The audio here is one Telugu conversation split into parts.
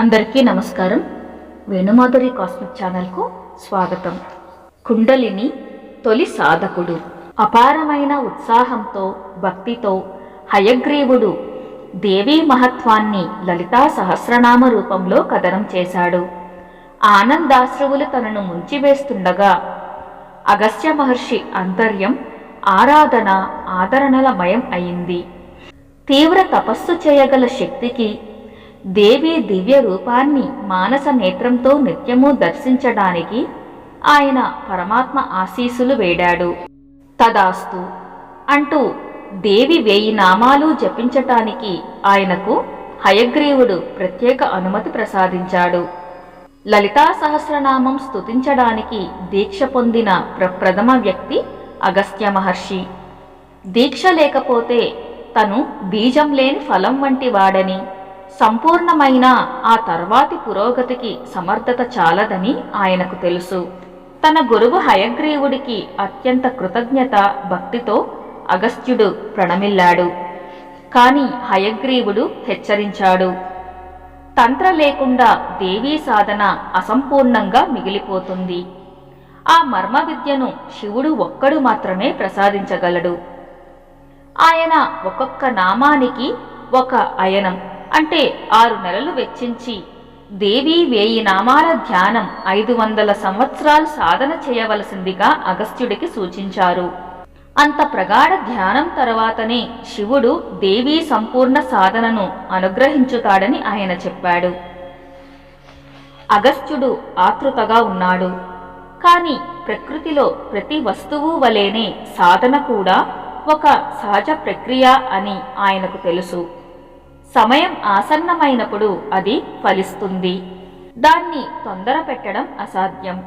అందరికీ నమస్కారం. వేణుమాధురి కాస్మిక్ ఛానల్కు స్వాగతం. కుండలిని తొలి సాధకుడు. అపారమైన ఉత్సాహంతో భక్తితో హయగ్రీవుడు దేవీ మహత్వాన్ని లలితా సహస్రనామ రూపంలో కథనం చేశాడు. ఆనందాశ్రువులు తనను ముంచివేస్తుండగా అగస్త్య మహర్షి అంతర్యం ఆరాధన ఆదరణలమయం అయింది. తీవ్ర తపస్సు చేయగల శక్తికి దేవి దివ్య రూపాన్ని మానస నేత్రంతో నిత్యము దర్శించడానికి ఆయన పరమాత్మ ఆశీస్సులు వేడాడు. తదాస్తు అంటూ దేవి వేయి నామాలు జపించటానికి ఆయనకు హయగ్రీవుడు ప్రత్యేక అనుమతి ప్రసాదించాడు. లలితా సహస్రనామం స్తుతించడానికి దీక్ష పొందిన ప్రప్రథమ వ్యక్తి అగస్త్య మహర్షి. దీక్ష లేకపోతే తను బీజం లేని ఫలం వంటి వాడని సంపూర్ణమైన ఆ తర్వాతి పురోగతికి సమర్థత చాలదని ఆయనకు తెలుసు. తన గురువు హయగ్రీవుడికి అత్యంత కృతజ్ఞత భక్తితో అగస్త్యుడు ప్రణమిల్లాడు. కాని హయగ్రీవుడు హెచ్చరించాడు. తంత్ర లేకుండా దేవీ సాధన అసంపూర్ణంగా మిగిలిపోతుంది. ఆ మర్మ విద్యను శివుడు ఒక్కడు మాత్రమే ప్రసాదించగలడు. ఆయన ఒక్కొక్క నామానికి ఒక అయనం. అంటే ఆరు నెలలు వెచ్చించి దేవీ వేయి నామాల ధ్యానం ఐదు వందల సంవత్సరాలు సాధన చేయవలసిందిగా అగస్త్యుడికి సూచించారు. అంత ప్రగాఢ ధ్యానం తర్వాతనే శివుడు దేవీ సంపూర్ణ సాధనను అనుగ్రహించుతాడని ఆయన చెప్పాడు. అగస్త్యుడు ఆతృతగా ఉన్నాడు. కాని ప్రకృతిలో ప్రతి వస్తువు వలేనే సాధన కూడా ఒక సహజ ప్రక్రియ అని ఆయనకు తెలుసు. సమయం ఆసన్నమైనప్పుడు అది ఫలిస్తుంది. దాన్ని తొందర పెట్టడం అసాధ్యం.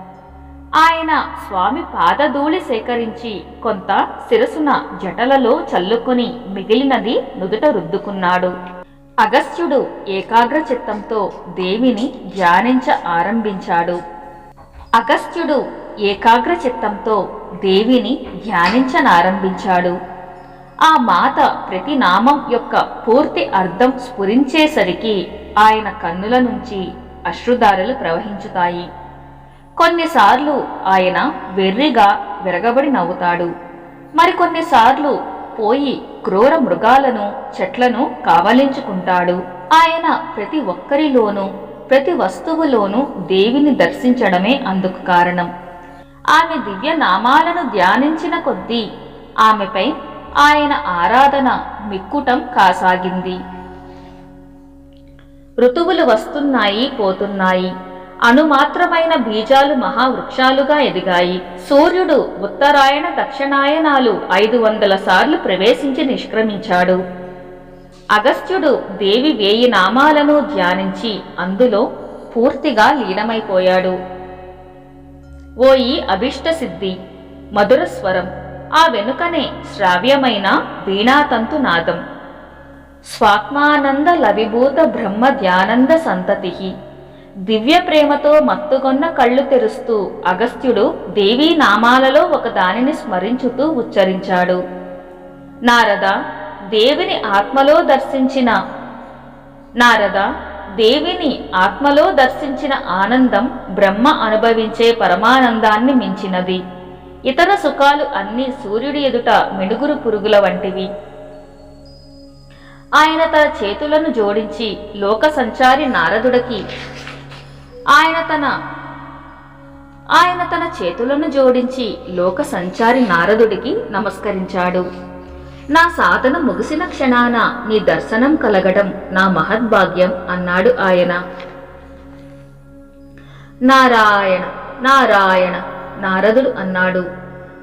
ఆయన స్వామి పాదధూళి సేకరించి కొంత శిరసున జటలలో చల్లుకుని మిగిలినది నుదుట రుద్దుకున్నాడు. అగస్త్యుడు ఏకాగ్ర చిత్తంతో దేవిని ధ్యానించ ఆరంభించాడు. అగస్త్యుడు ఏకాగ్ర చిత్తంతో దేవిని ధ్యానించనారంభించాడు. ఆ మాత ప్రతి నామం యొక్క పూర్తి అర్థం స్ఫురించేసరికి ఆయన కన్నుల నుంచి అశ్రుధారలు ప్రవహించుతాయి. కొన్నిసార్లు ఆయన వెర్రిగా విరగబడి నవ్వుతాడు. మరికొన్నిసార్లు పోయి క్రూర మృగాలను చెట్లను కావలించుకుంటాడు. ఆయన ప్రతి ఒక్కరిలోనూ ప్రతి వస్తువులోనూ దేవిని దర్శించడమే అందుకు కారణం. ఆమె దివ్య నామాలను ధ్యానించిన కొద్దీ ఆమెపై ఆయన ఆరాధన మిక్కుటం కాసాగింది. ఋతువులు వస్తున్నాయి పోతున్నాయి. అణుమాత్రమైన బీజాలు మహావృక్షాలుగా ఎదిగాయి. సూర్యుడు ఉత్తరాయణ దక్షిణాయనాలు ఐదు వందల సార్లు ప్రవేశించి నిష్క్రమించాడు. అగస్త్యుడు దేవి వేయి నామాలను ధ్యానించి అందులో పూర్తిగా లీనమైపోయాడు. ఓయి అభిష్ట సిద్ధి మధుర స్వరం. ఆ వెనుకనే శ్రావ్యమైన వీణాతంతు నాదం స్వాత్మానంద లవిభూత బ్రహ్మ ధ్యానంద సంతతి దివ్య ప్రేమతో మత్తుగొన్న కళ్ళు తెరుస్తూ అగస్త్యుడు దేవీ నామాలలో ఒక దానిని స్మరించుతూ ఉచ్చరించాడు. నారద దేవిని ఆత్మలో దర్శించిన నారద దేవిని ఆత్మలో దర్శించిన ఆనందం బ్రహ్మ అనుభవించే పరమానందాన్ని మించినది. ఇతర సుఖాలు అన్నీ సూర్యుడి ఎదుట మిడుగురు పురుగుల వంటివి. ఆయన తన చేతులను జోడించి లోక సంచారి నారదుడికి ఆయన తన ఆయన తన చేతులను జోడించి లోక సంచారి నారదుడికి నమస్కరించాడు. నా సాధన ముగిసిన క్షణాన నీ దర్శనం కలగడం నా మహద్భాగ్యం అన్నాడు ఆయన. నారాయణ నారాయణ నారదుడు అన్నాడు.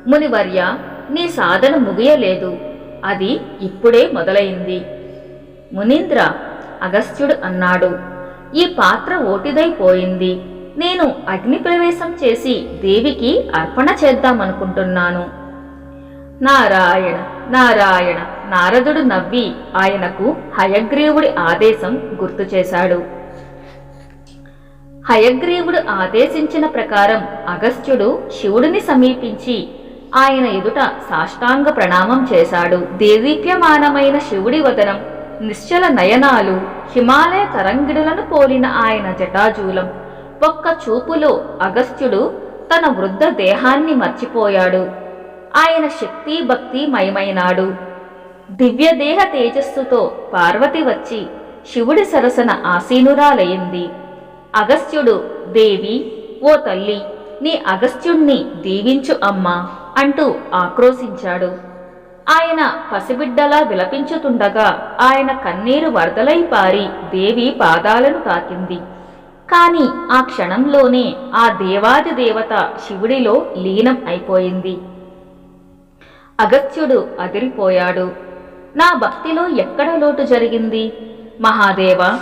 మునివర్య నీ సాధన ముగియలేదు. అది ఇప్పుడే మొదలైంది. మునీంద్ర అగస్త్యుడు అన్నాడు. ఈ పాత్ర ఓటిదైపోయింది నేను అగ్నిప్రవేశం చేసి దేవికి అర్పణ చేద్దామనుకుంటున్నాను. నారాయణ నారాయణ నారదుడు నవ్వి ఆయనకు హయగ్రీవుడి ఆదేశం గుర్తు చేశాడు. హయగ్రీవుడు ఆదేశించిన ప్రకారం అగస్త్యుడు శివుడిని సమీపించి ఆయన ఎదుట సాష్టాంగ ప్రణామం చేశాడు. దేదీప్యమానమైన శివుడి వదనం నిశ్చల నయనాలు హిమాలయ తరంగిడులను పోలిన ఆయన జటాజూలం. ఒక్క చూపులో అగస్త్యుడు తన వృద్ధ దేహాన్ని మర్చిపోయాడు. ఆయన శక్తి భక్తి మయమైనాడు. దివ్యదేహ తేజస్సుతో పార్వతి వచ్చి శివుడి సరసన ఆసీనురాలయ్యింది. అగస్త్యుడు దేవి ఓ తల్లి నీ అగస్త్యుణ్ణి దీవించు అమ్మా అంటూ ఆక్రోశించాడు. ఆయన పసిబిడ్డలా విలపించుతుండగా ఆయన కన్నీరు వరదలై పారి దేవి పాదాలను తాకింది. కాని ఆ క్షణంలోనే ఆ దేవాది దేవత శివుడిలో లీనం అయిపోయింది. అగత్యుడు అదిరిపోయాడు. నా భక్తిలో ఎక్కడ లోటు జరిగింది? మహాదేవ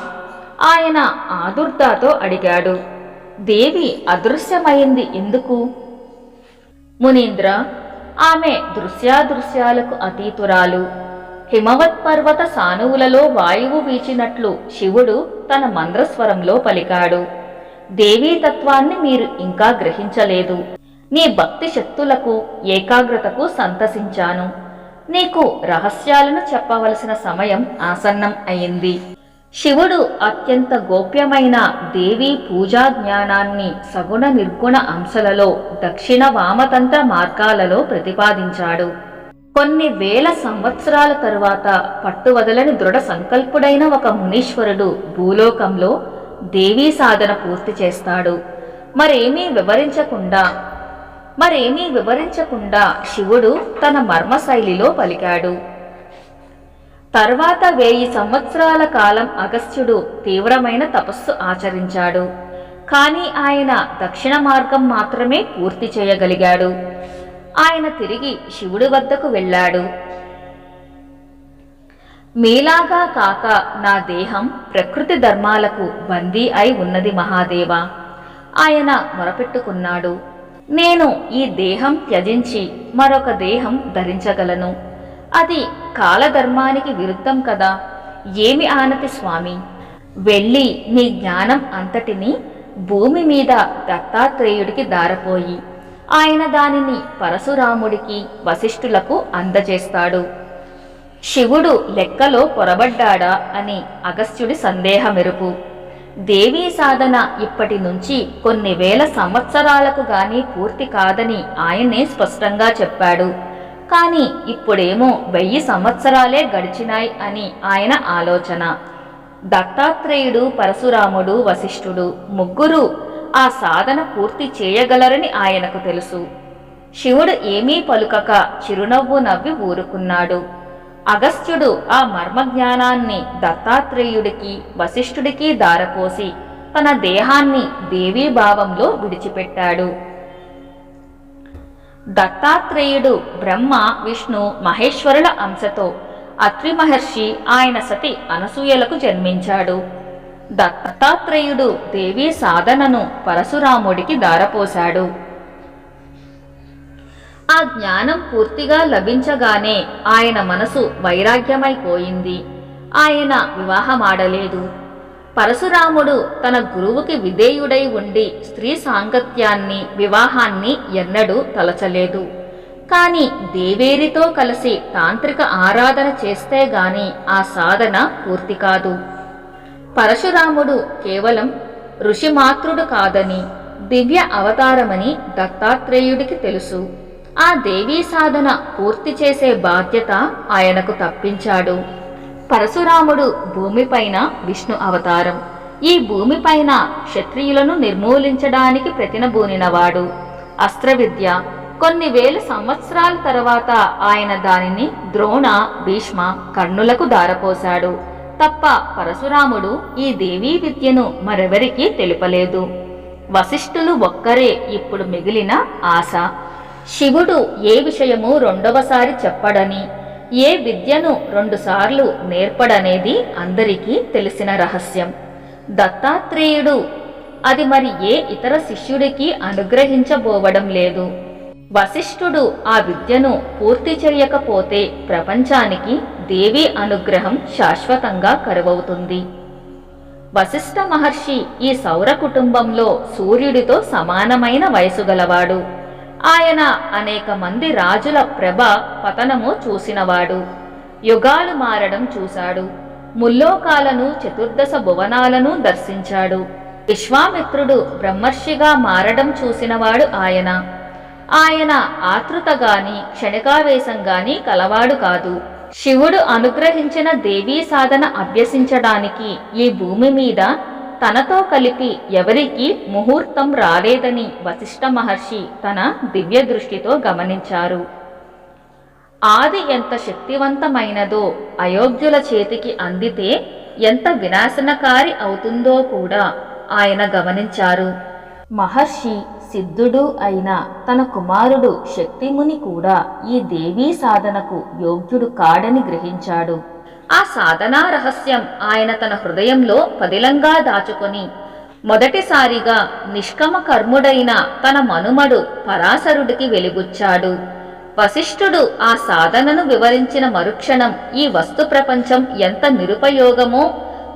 ఆయన ఆదుర్దాతో అడిగాడు దేవి అదృశ్యమైంది ఎందుకు? మునీంద్ర ఆమె దృశ్యాదృశ్యాలకు అతీతురాలు. హిమవత్ పర్వత సానువులలో వాయువు వీచినట్లు శివుడు తన మంద్రస్వరంలో పలికాడు దేవీ తత్వాన్ని మీరు ఇంకా గ్రహించలేదు. నీ భక్తి శక్తులకు ఏకాగ్రతకు సంతసించాను. నీకు రహస్యాలను చెప్పవలసిన సమయం ఆసన్నం అయింది. శివుడు అత్యంత గోప్యమైన దేవీ పూజా జ్ఞానాన్ని సగుణ నిర్గుణ అంశలలో దక్షిణ వామతంత్ర మార్గాలలో ప్రతిపాదించాడు. కొన్ని వేల సంవత్సరాల తరువాత పట్టువదలని దృఢ సంకల్పుడైన ఒక మునీశ్వరుడు భూలోకంలో దేవీ సాధన పూర్తి చేస్తాడు. మరేమీ వివరించకుండా మరేమీ వివరించకుండా శివుడు తన మర్మశైలిలో పలికాడు. తర్వాత వెయ్యి సంవత్సరాల కాలం అగస్త్యుడు తీవ్రమైన తపస్సు ఆచరించాడు. కానీ ఆయన దక్షిణ మార్గం మాత్రమే పూర్తి చేయగలిగాడు. ఆయన తిరిగి శివుడి వద్దకు వెళ్ళాడు. మీలాగా కాక నా దేహం ప్రకృతి ధర్మాలకు బందీ అయి ఉన్నది మహాదేవ. ఆయన మొరపెట్టుకున్నాడు. నేను ఈ దేహం త్యజించి మరొక దేహం ధరించగలను. అది కాలధర్మానికి విరుద్ధం కదా. ఏమి ఆనతి స్వామి? వెళ్ళి నీ జ్ఞానం అంతటిని భూమి మీద దత్తాత్రేయుడికి దారపోయి ఆయన దానిని పరశురాముడికి వశిష్ఠులకు అందజేస్తాడు. శివుడు లెక్కలో పొరబడ్డాడా అని అగస్త్యుడి సందేహమెరుపు. దేవీ సాధన ఇప్పటి నుంచి కొన్ని వేల సంవత్సరాలకు గాని పూర్తి కాదని ఆయనే స్పష్టంగా చెప్పాడు. కానీ ఇప్పుడేమో వెయ్యి సంవత్సరాలే గడిచినాయి అని ఆయన ఆలోచన. దత్తాత్రేయుడు పరశురాముడు వశిష్ఠుడు ముగ్గురు ఆ సాధన పూర్తి చేయగలరని ఆయనకు తెలుసు. శివుడు ఏమీ పలుకక చిరునవ్వు నవ్వి ఊరుకున్నాడు. అగస్త్యుడు ఆ మర్మజ్ఞానాన్ని దత్తాత్రేయుడికి వశిష్ఠుడికి దారపోసి తన దేహాన్ని దేవీభావంలో విడిచిపెట్టాడు. దత్తాత్రేయుడు బ్రహ్మ విష్ణు మహేశ్వరుల అంశతో అత్రి మహర్షి ఆయన సతి అనసూయలకు జన్మించాడు. దత్తాత్రేయుడు దేవీ సాధనను పరశురాముడికి దారపోశాడు. ఆ జ్ఞానం పూర్తిగా లభించగానే ఆయన మనసు వైరాగ్యమైపోయింది. ఆయన వివాహమాడలేదు. పరశురాముడు తన గురువుకి విధేయుడై ఉండి స్త్రీ సాంగత్యాన్ని వివాహాన్ని ఎన్నడూ తలచలేదు. కాని దేవేరితో కలిసి తాంత్రిక ఆరాధన చేస్తే గాని ఆ సాధన పూర్తి కాదు. పరశురాముడు కేవలం ఋషిమాతృడు కాదని దివ్య అవతారమని దత్తాత్రేయుడికి తెలుసు. ఆ దేవీ సాధన పూర్తి చేసే బాధ్యత ఆయనకు తప్పించాడు. పరశురాముడు భూమిపైన విష్ణు అవతారం. ఈ భూమిపైన క్షత్రియులను నిర్మూలించడానికి ప్రతినబూనినవాడు అస్త్రవిద్య. కొన్ని వేల సంవత్సరాల తర్వాత ఆయన దానిని ద్రోణ భీష్మ కర్ణులకు దారపోశాడు. తప్ప పరశురాముడు ఈ దేవీ విద్యను మరెవరికీ తెలుపలేదు. వశిష్ఠులు ఒక్కరే ఇప్పుడు మిగిలిన ఆశ. శివుడు ఏ విషయము రెండవసారి చెప్పడని ఏ విద్యను రెండుసార్లు నేర్పడనేది అందరికీ తెలిసిన రహస్యం. దత్తాత్రేయుడు అది మరి ఏ ఇతర శిష్యుడికి అనుగ్రహించబోవడం లేదు. వశిష్ఠుడు ఆ విద్యను పూర్తి చేయకపోతే ప్రపంచానికి దేవి అనుగ్రహం శాశ్వతంగా కరువవుతుంది. వశిష్ఠ మహర్షి ఈ సౌర కుటుంబంలో సూర్యుడితో సమానమైన వయసు గలవాడు. ఆయన అనేక మంది రాజుల ప్రభ పతనము చూసినవాడు. యుగాలు మారడం చూశాడు. ముల్లోకాలను చతుర్దశ భువనాలను దర్శించాడు. విశ్వామిత్రుడు బ్రహ్మర్షిగా మారడం చూసినవాడు ఆయన. ఆయన ఆతృతగాని క్షణికావేశంగాని గాని కలవాడు కాదు. శివుడు అనుగ్రహించిన దేవీ సాధన అభ్యసించడానికి ఈ భూమి మీద తనతో కలిపి ఎవరికీ ముహూర్తం రాలేదని వశిష్ఠ మహర్షి తన దివ్య దృష్టితో గమనించారు. ఆది ఎంత శక్తివంతమైనదో అయోగ్యుల చేతికి అందితే ఎంత వినాశనకారి అవుతుందో కూడా ఆయన గమనించారు. మహర్షి సిద్ధుడు అయిన తన కుమారుడు శక్తిముని కూడా ఈ దేవీ సాధనకు యోగ్యుడు కాడని గ్రహించాడు. ఆ సాధనా రహస్యం ఆయన తన హృదయంలో పదిలంగా దాచుకొని మొదటిసారిగా నిష్కమ కర్ముడైన తన మనుమడు పరాశరుడికి వెలుగుచ్చాడు. వశిష్ఠుడు ఆ సాధనను వివరించిన మరుక్షణం ఈ వస్తు ప్రపంచం ఎంత నిరుపయోగమో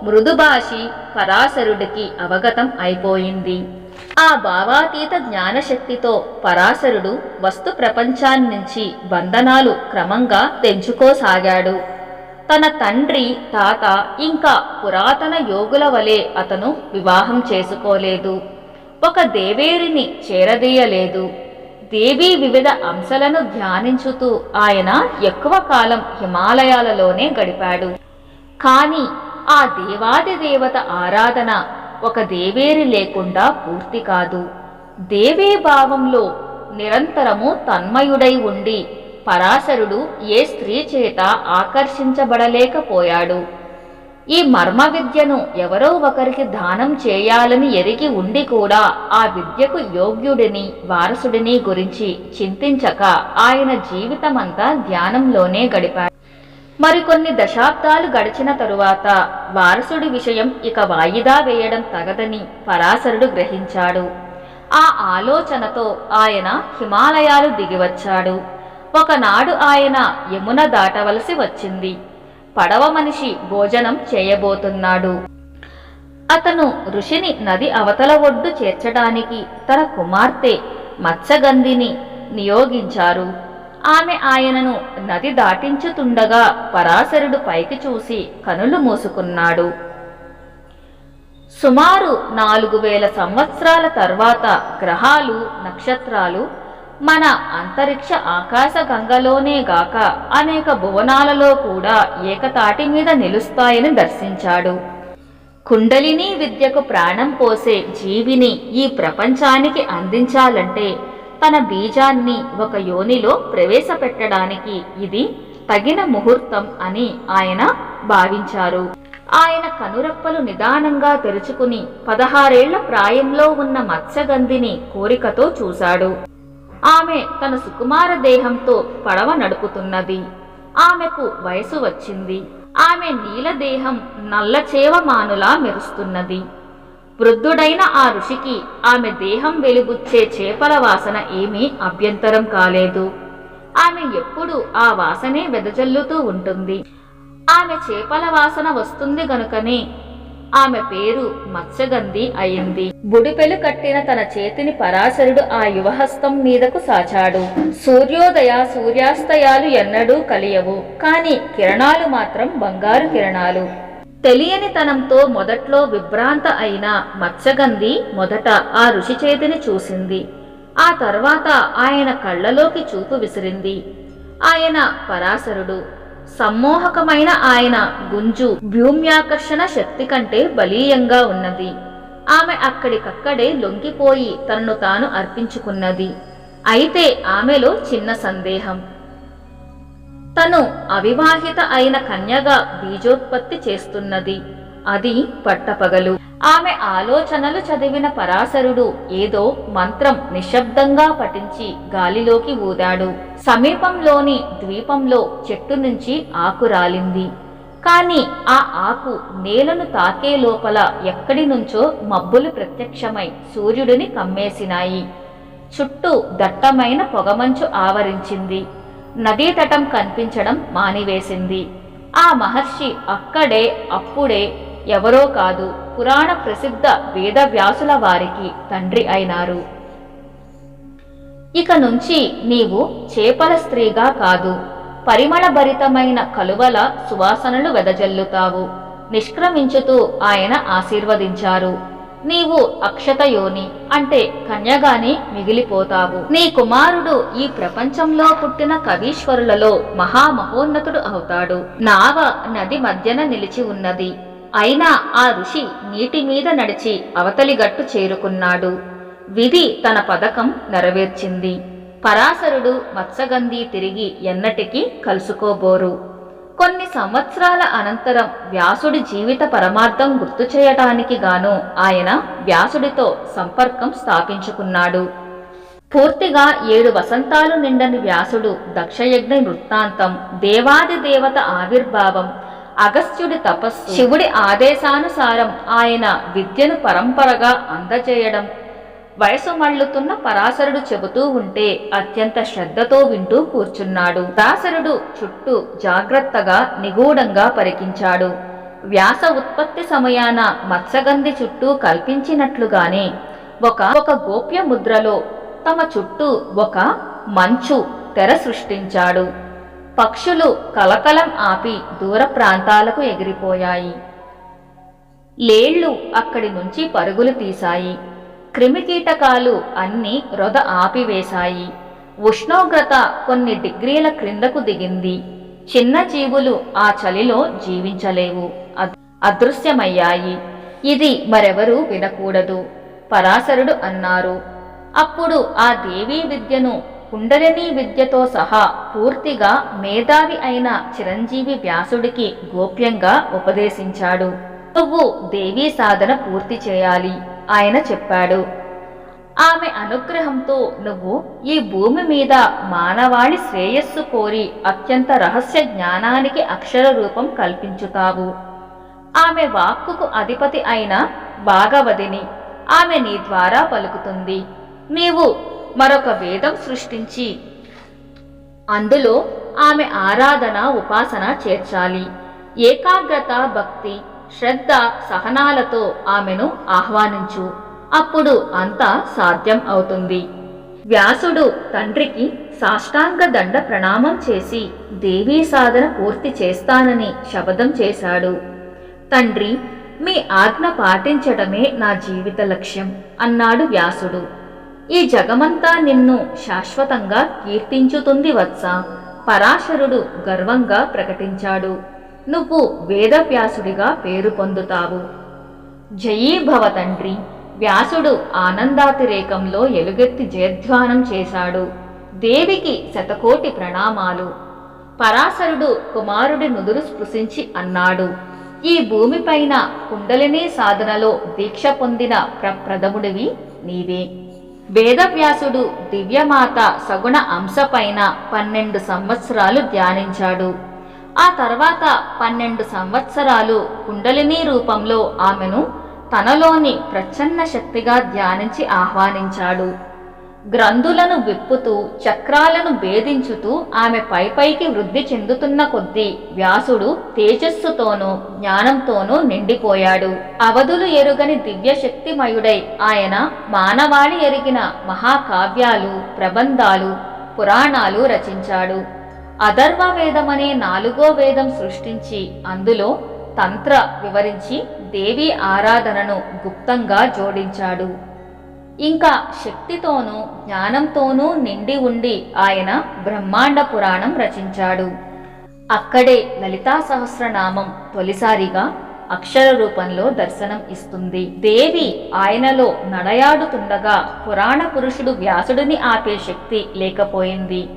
మృదుభాషి పరాశరుడికి అవగతం అయిపోయింది. ఆ భావాతీత జ్ఞానశక్తితో పరాశరుడు వస్తు ప్రపంచాన్నించి బంధనాలు క్రమంగా తెంచుకోసాగాడు. తన తండ్రి తాత ఇంకా పురాతన యోగుల వలె అతను వివాహం చేసుకోలేదు. ఒక దేవేరిని చేరదీయలేదు. దేవి వివిధ అంశాలను ధ్యానించుతూ ఆయన ఎక్కువ కాలం హిమాలయాలలోనే గడిపాడు. కానీ ఆ దేవాది దేవత ఆరాధన ఒక దేవేరి లేకుండా పూర్తి కాదు. దేవీ భావంలో నిరంతరము తన్మయుడై ఉండి పరాశరుడు ఏ స్త్రీ చేత ఆకర్షించబడలేకపోయాడు? ఈ మర్మ విద్యను ఎవరో ఒకరికి దానం చేయాలని ఎరిగి ఉండి కూడా ఆ విద్యకు యోగ్యుడిని వారసుడిని గురించి చింతించక ఆయన జీవితమంతా ధ్యానంలోనే గడిపాడు. మరికొన్ని దశాబ్దాలు గడిచిన తరువాత వారసుడి విషయం ఇక వాయిదా వేయడం తగదని పరాశరుడు గ్రహించాడు. ఆ ఆలోచనతో ఆయన హిమాలయాలు దిగివచ్చాడు. ఒకనాడు ఆయన యమున దాటవలసి వచ్చింది. పడవ మనిషి భోజనం చేయబోతున్నాడు. అతను ఋషిని నది అవతల ఒడ్డు చేర్చడానికి తన కుమార్తె మత్స్యగంధిని నియోగించారు. ఆమె ఆయనను నది దాటించుతుండగా పరాశరుడు పైకి చూసి కనులు మూసుకున్నాడు. సుమారు నాలుగు వేల సంవత్సరాల తర్వాత గ్రహాలు నక్షత్రాలు మన అంతరిక్ష ఆకాశ గంగలోనే గాక అనేక భువనాలలో కూడా ఏకతాటి మీద నిలుస్తాయని దర్శించాడు. కుండలిని విద్యకు ప్రాణం పోసే జీవిని ఈ ప్రపంచానికి అందించాలంటే తన బీజాన్ని ఒక యోనిలో ప్రవేశపెట్టడానికి ఇది తగిన ముహూర్తం అని ఆయన భావించారు. ఆయన కనురెప్పలు నిదానంగా తెరుచుకుని పదహారేళ్ళ ప్రాయంలో ఉన్న మత్స్యగంధిని కోరికతో చూశాడు. ఆమె తన సుకుమార దేహంతో పడవ నడుపుతున్నది. ఆమెకు వయసు వచ్చింది. ఆమె నీలదేహం నల్లచేవమానులా మెరుస్తున్నది. వృద్ధుడైన ఆ ఋషికి ఆమె దేహం వెలుగుచ్చే చేపల వాసన ఏమీ అభ్యంతరం కాలేదు. ఆమె ఎప్పుడు ఆ వాసనే వెదజల్లుతూ ఉంటుంది. ఆమె చేపల వాసన వస్తుంది గనుకనే ఆమె పేరు మత్స్యగంధి అయింది. బుడిపెలు కట్టిన తన చేతిని పరాశరుడు ఆ యువహస్తం మీదకు సాచాడు. సూర్యోదయ సూర్యాస్తయాలు ఎన్నడూ కలియవు. కాని కిరణాలు మాత్రం బంగారు కిరణాలు. తెలియని తనంతో మొదట్లో విభ్రాంత అయిన మత్స్యగంధి మొదట ఆ ఋషి చేతిని చూసింది. ఆ తర్వాత ఆయన కళ్ళలోకి చూపు విసిరింది. ఆయన పరాశరుడు. సమ్మోహకమైన ఆయన గుంజు భూమ్యాకర్షణ శక్తి కంటే బలీయంగా ఉన్నది. ఆమె అక్కడికక్కడే లొంగిపోయి తనను తాను అర్పించుకున్నది. అయితే ఆమెలో చిన్న సందేహం. తను అవివాహిత అయిన కన్యగా బీజోత్పత్తి చేస్తున్నది. అది పట్టపగలు. ఆమె ఆలోచనలు చదివిన పరాశరుడు ఏదో మంత్రం నిశ్శబ్దంగా పఠించి గాలిలోకి ఊదాడు. సమీపంలోని ద్వీపంలో చెట్టు నుంచి ఆకు రాలింది. కాని ఆ ఆకు నేలను తాకే లోపల ఎక్కడి నుంచో మబ్బులు ప్రత్యక్షమై సూర్యుడిని కమ్మేసినాయి. చుట్టూ దట్టమైన పొగమంచు ఆవరించింది. నదీ తటం కనిపించడం మానివేసింది. ఆ మహర్షి అక్కడే అప్పుడే ఎవరో కాదు పురాణ ప్రసిద్ధ వేదవ్యాసుల వారికి తండ్రి అయినారు. ఇక నుంచి నీవు చేపల స్త్రీగా కాదు పరిమళభరితమైన కలువల సువాసనలు వెదజల్లుతావు. నిష్క్రమించుతూ ఆయన ఆశీర్వదించారు. నీవు అక్షతయోని అంటే కన్యగానే మిగిలిపోతావు. నీ కుమారుడు ఈ ప్రపంచంలో పుట్టిన కవీశ్వరులలో మహామహోన్నతుడు అవుతాడు. నావ నది మధ్యన నిలిచి ఉన్నది. అయినా ఆ ఋషి నీటి మీద నడిచి అవతలి గట్టు చేరుకున్నాడు. విధి తన పథకం నెరవేర్చింది. పరాశరుడు మత్స్యగంధి తిరిగి ఎన్నటికీ కలుసుకోబోరు. కొన్ని సంవత్సరాల అనంతరం వ్యాసుడి జీవిత పరమార్థం గుర్తు చేయటానికి గాను ఆయన వ్యాసుడితో సంపర్కం స్థాపించుకున్నాడు. పూర్తిగా ఏడు వసంతాలు నిండని వ్యాసుడు దక్షయజ్ఞ వృత్తాంతం దేవాది దేవత ఆవిర్భావం అగస్త్యుడి తపస్సు. శివుడి ఆదేశానుసారం ఆయన విద్యను పరంపరగా అందజేయడం వయసు మళ్ళుతున్న పరాశరుడు చెబుతూ ఉంటే అత్యంత శ్రద్ధతో వింటూ కూర్చున్నాడు. పరాశరుడు చుట్టూ జాగ్రత్తగా నిగూఢంగా పరికించాడు. వ్యాస ఉత్పత్తి సమయాన మత్స్యగంధి చుట్టూ కల్పించినట్లుగానే ఒక ఒక గోప్య ముద్రలో తమ చుట్టూ ఒక మంచు తెర సృష్టించాడు. పక్షులు కలకలం ఆపి దూర ప్రాంతాలకు ఎగిరిపోయాయి. లేళ్ళు అక్కడి నుంచి పరుగులు తీశాయి. క్రిమికీటకాలు అన్నీ రొద ఆపివేశాయి. ఉష్ణోగ్రత కొన్ని డిగ్రీల క్రిందకు దిగింది. చిన్న జీవులు ఆ చలిలో జీవించలేవు. అదృశ్యమయ్యాయి. ఇది మరెవరూ వినకూడదు. పరాశరుడు అన్నారు. అప్పుడు ఆ దేవీ విద్యను కుండలిని విద్యతో సహా పూర్తిగా మేధావి అయిన చిరంజీవి వ్యాసుడికి గోప్యంగా ఉపదేశించాడు. నువ్వు దేవీ సాధన పూర్తి చేయాలి ఆయన చెప్పాడు. ఆమె అనుగ్రహంతో నువ్వు ఈ భూమి మీద మానవాళి శ్రేయస్సు కోరి అత్యంత రహస్య జ్ఞానానికి అక్షర రూపం కల్పించుతావు. ఆమె వాక్కుకు అధిపతి అయిన భాగవతిని ఆమె నీ ద్వారా పలుకుతుంది. నీవు మరొక వేదం సృష్టించి. అందులో ఆమె ఆరాధన ఉపాసన చేర్చాలి. ఏకాగ్రత భక్తి శ్రద్ధ సహనాలతో ఆమెను ఆహ్వానించు. అప్పుడు అంతా సాధ్యం అవుతుంది. వ్యాసుడు తండ్రికి సాష్టాంగ దండ ప్రణామం చేసి దేవీ సాధన పూర్తి చేస్తానని శపథం చేశాడు. తండ్రి మీ ఆజ్ఞ పాటించడమే నా జీవిత లక్ష్యం అన్నాడు వ్యాసుడు. ఈ జగమంతా నిన్ను శాశ్వతంగా కీర్తించుతుంది వత్స. పరాశరుడు గర్వంగా ప్రకటించాడు. నువ్వు వేదవ్యాసుడిగా పేరు పొందుతావు. జయీభవ తండ్రి. వ్యాసుడు ఆనందాతిరేకంలో ఎలుగెత్తి జయధ్వానం చేశాడు. దేవికి శతకోటి ప్రణామాలు. పరాశరుడు కుమారుడి నుదురు స్పృశించి అన్నాడు. ఈ భూమిపైన కుండలిని సాధనలో దీక్ష పొందిన ప్రప్రథముడివి నీవే. వేదవ్యాసుడు దివ్యమాత సగుణ అంశపైన పన్నెండు సంవత్సరాలు ధ్యానించాడు. ఆ తర్వాత పన్నెండు సంవత్సరాలు కుండలిని రూపంలో ఆమెను తనలోని ప్రచ్ఛన్న శక్తిగా ధ్యానించి ఆహ్వానించాడు. గ్రంథులను విప్పుతూ చక్రాలను భేదించుతూ ఆమె పైపైకి వృద్ధి చెందుతున్న కొద్దీ వ్యాసుడు తేజస్సుతోనూ జ్ఞానంతోనూ నిండిపోయాడు. అవధులు ఎరుగని దివ్యశక్తిమయుడై ఆయన మానవాళి ఎరిగిన మహాకావ్యాలు ప్రబంధాలు పురాణాలు రచించాడు. అధర్వ వేదమనే నాలుగో వేదం సృష్టించి అందులో తంత్ర వివరించి దేవి ఆరాధనను గుప్తంగా జోడించాడు. ఇంకా శక్తితోనూ జ్ఞానంతోనూ నిండి ఉండి ఆయన బ్రహ్మాండ పురాణం రచించాడు. అక్కడే లలితా సహస్రనామం తొలిసారిగా అక్షర రూపంలో దర్శనం ఇస్తుంది. దేవి ఆయనలో నడయాడుతుండగా పురాణ పురుషుడు వ్యాసుడిని ఆపే శక్తి లేకపోయింది.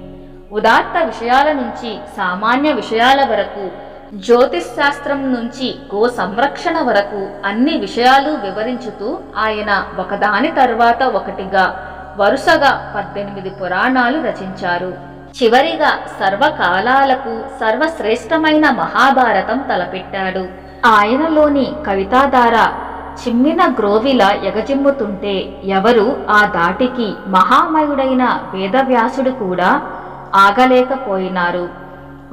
ఉదాత్త విషయాల నుంచి సామాన్య విషయాల వరకు జ్యోతిష్ శాస్త్రం నుంచి గో సంరక్షణ వరకు అన్ని విషయాలు వివరించుతూ ఆయన ఒకదాని తర్వాత ఒకటిగా వరుసగా పద్దెనిమిది పురాణాలు రచించారు. చివరిగా సర్వకాలాలకు సర్వశ్రేష్టమైన మహాభారతం తలపెట్టాడు. ఆయనలోని కవితాధార చిమ్మిన గ్రోవిల ఎగజిమ్ముతుంటే ఎవరు ఆ దాటికి మహామయుడైన వేదవ్యాసుడు కూడా ఆగలేకపోయినారు.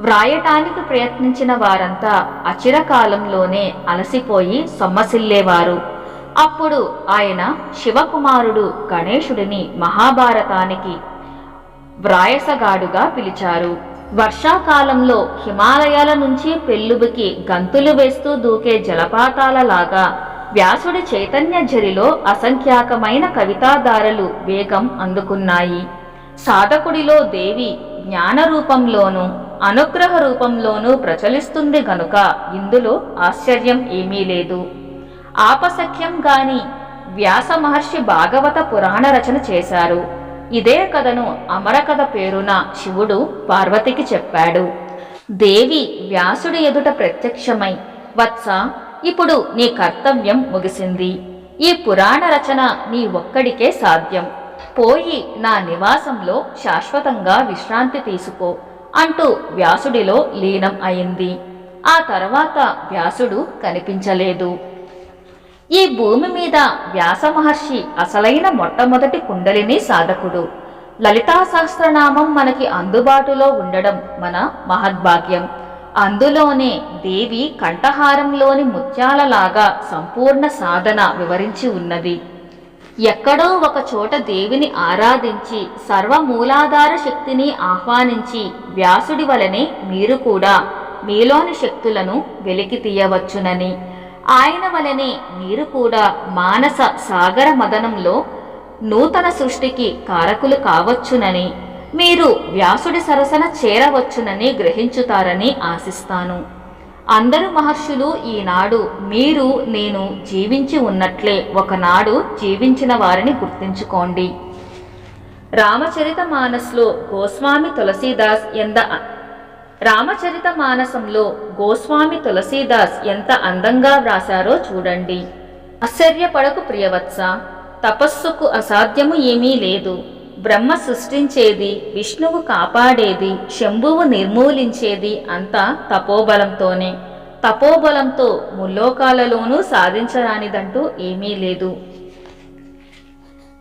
వ్రాయటానికి ప్రయత్నించిన వారంతా అచిరకాలంలోనే అలసిపోయి సొమ్మసిల్లేవారు. అప్పుడు ఆయన శివకుమారుడు గణేశుడిని మహాభారతానికి వ్రాయసగాడుగా పిలిచారు. వర్షాకాలంలో హిమాలయాల నుంచి పెళ్ళుబికి గంతులు వేస్తూ దూకే జలపాతాలలాగా వ్యాసుడి చైతన్య జరిలో అసంఖ్యాకమైన కవితాధారలు వేగం అందుకున్నాయి. సాధకుడిలో దేవి జ్ఞాన రూపంలోనూ అనుగ్రహ రూపంలోనూ ప్రచలిస్తుంది గనుక ఇందులో ఆశ్చర్యం ఏమీ లేదు. ఆపసఖ్యం గాని వ్యాస మహర్షి భాగవత పురాణ రచన చేశారు. ఇదే కథను అమరకథ పేరున శివుడు పార్వతికి చెప్పాడు. దేవి వ్యాసుడి ఎదుట ప్రత్యక్షమై వత్స ఇప్పుడు నీ కర్తవ్యం ముగిసింది. ఈ పురాణ రచన నీ ఒక్కడికే సాధ్యం. పోయి నా నివాసంలో శాశ్వతంగా విశ్రాంతి తీసుకో. అంటూ వ్యాసుడిలో లీనం అయింది. ఆ తర్వాత వ్యాసుడు కనిపించలేదు. ఈ భూమి మీద వ్యాస మహర్షి అసలైన మొట్టమొదటి కుండలిని సాధకుడు. లలితా సహస్రనామం మనకి అందుబాటులో ఉండడం మన మహద్భాగ్యం. అందులోనే దేవి కంఠహారంలోని ముత్యాలలాగా సంపూర్ణ సాధన వివరించి ఉన్నది. ఎక్కడో ఒక చోట దేవిని ఆరాధించి సర్వమూలాధార శక్తిని ఆహ్వానించి వ్యాసుడి వలనే మీరు కూడా మీలోని శక్తులను వెలికి తీయవచ్చునని. ఆయన వలనే మీరు కూడా మానస సాగర మదనంలో నూతన సృష్టికి కారకులు కావచ్చునని మీరు వ్యాసుడి సరసన చేరవచ్చునని గ్రహించుతారని ఆశిస్తాను. అందరు మహర్షులు ఈనాడు మీరు నేను జీవించి ఉన్నట్లే ఒకనాడు జీవించిన వారిని గుర్తించుకోండి. రామచరిత మానస్లో గోస్వామి తులసీదాస్ ఎంత రామచరిత మానసంలో గోస్వామి తులసీదాస్ ఎంత అందంగా వ్రాసారో చూడండి. ఆశ్చర్యపడకు ప్రియవత్స తపస్సుకు అసాధ్యము ఏమీ లేదు. బ్రహ్మ సృష్టించేది విష్ణువు కాపాడేది శంభువు నిర్మూలించేది అంతా తపోబలంతోనే. తపోబలంతో ముల్లోకాలలోనూ సాధించరానిదంటూ ఏమీ లేదు.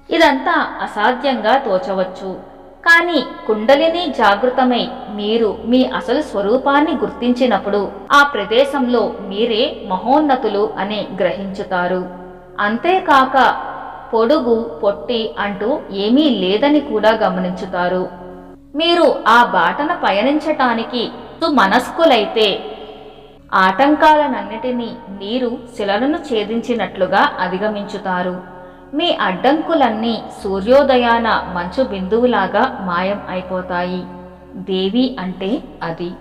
ఇదంతా అసాధ్యంగా తోచవచ్చు. కానీ కుండలిని జాగృతమై మీరు మీ అసలు స్వరూపాన్ని గుర్తించినప్పుడు ఆ ప్రదేశంలో మీరే మహోన్నతులు అని గ్రహించుతారు. అంతేకాక పొడుగు పొట్టి అంటూ ఏమీ లేదని కూడా గమనించుతారు. మీరు ఆ బాటన పయనించటానికి మనస్కులైతే ఆటంకాలనన్నిటినీ నీరు శిలలను ఛేదించినట్లుగా అధిగమించుతారు. మీ అడ్డంకులన్నీ సూర్యోదయాన మంచు బిందువులాగా మాయం అయిపోతాయి. దేవి అంటే అది.